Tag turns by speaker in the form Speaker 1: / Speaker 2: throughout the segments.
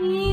Speaker 1: Mm-hmm.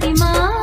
Speaker 1: మా